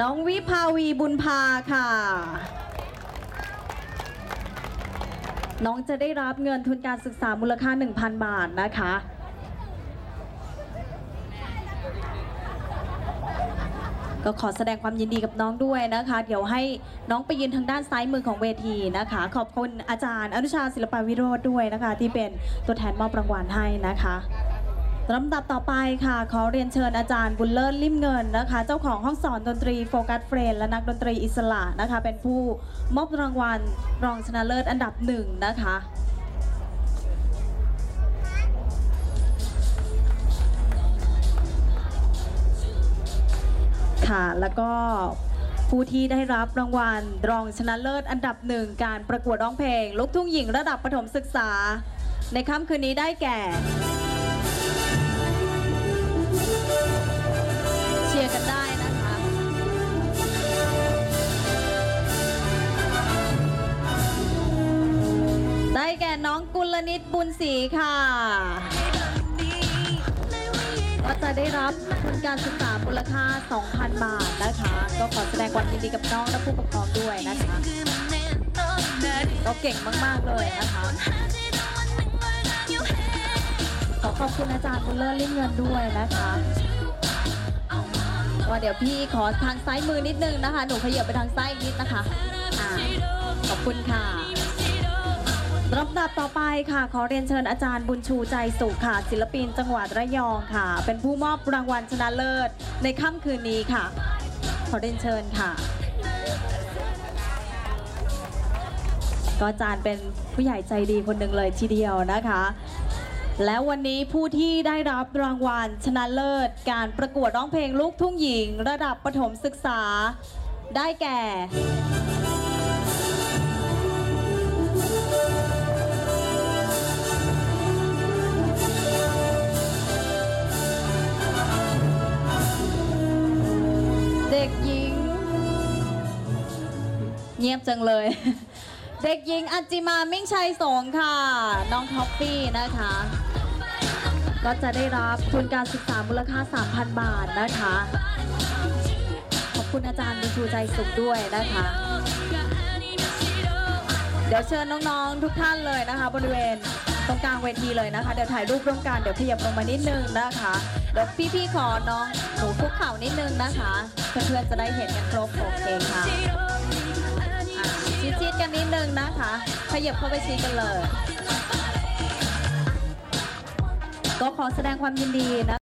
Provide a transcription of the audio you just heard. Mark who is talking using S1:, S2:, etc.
S1: น้องวิภาวีบุญพาค่ะ น้องจะได้รับเงินทุนการศึกษามูลค่า 1,000 บาทนะคะ ก็ขอแสดงความยินดีกับน้องด้วยนะคะ เดี๋ยวให้น้องไปยืนทางด้านซ้ายมือของเวทีนะคะ ขอบคุณอาจารย์อนุชาศิลปวิโรธด้วยนะคะ ที่เป็นตัวแทนมอบรางวัลให้นะคะ ลำดับต่อไปค่ะ ขอเรียนเชิญอาจารย์บุญเลิศลิมเงินนะคะ เจ้าของห้องสอนดนตรีโฟกัสเฟรนและนักดนตรีอิสระนะคะ เป็นผู้มอบรางวัลรองชนะเลิศอันดับหนึ่งนะคะค่ะแล้วก็ผู้ที่ได้รับรางวัลรองชนะเลิศอันดับหนึ่งการประกวดร้องเพลงลูกทุ่งหญิงระดับประถมศึกษา ในค่ำคืนนี้ได้แก่ นิดบุญศรีค่ะ ก็จะได้รับทุนการศึกษามูลค่า 2,000 บาทนะคะ ก็ขอแสดงความยินดีกับน้องและผู้ปกครองด้วยนะคะก็เก่งมาก ๆ เลยนะคะ ขอขอบคุณอาจารย์บุญเลิศลิ่มเงินด้วยนะคะว่าเดี๋ยวพี่ขอทางซ้ายมือนิดนึงนะคะ หนูขยับไปทางซ้ายอีกนิดนะคะอ่าขอบคุณค่ะ ลำดับต่อไปค่ะ ขอเรียนเชิญอาจารย์บุญชูใจสุขค่ะ ศิลปินจังหวัดระยองค่ะ เป็นผู้มอบรางวัลชนะเลิศในค่ำคืนนี้ค่ะ ขอเรียนเชิญค่ะ ก็อาจารย์เป็นผู้ใหญ่ใจดีคนหนึ่งเลยทีเดียวนะคะ แล้ววันนี้ผู้ที่ได้รับรางวัลชนะเลิศ การประกวดร้องเพลงลูกทุ่งหญิง ระดับประถมศึกษาได้แก่ เงียบจังเลย เด็กหญิงอัจจิมามิ่งชัยสงค่ะ น้องท็อปปี้นะคะ ก็จะได้รับทุนการศึกษามูลค่า 3,000 บาทนะคะ ขอบคุณอาจารย์บุญชูใจสุขด้วยนะคะ เดี๋ยวเชิญน้องๆทุกท่านเลยนะคะ บริเวณตรงกลางเวทีเลยนะคะ เดี๋ยวถ่ายรูปร่วมกันเดี๋ยวขยับลงมานิดนึงนะคะเดี๋ยวพี่ๆขอน้องหนูคุกเข่านิดนึงนะคะ เพื่อนๆจะได้เห็นกันครบโอเคค่ะ ชิดกันนิดนึงนะคะ ขยับเข้าไปชิดกันเลย ก็ขอแสดงความยินดีนะ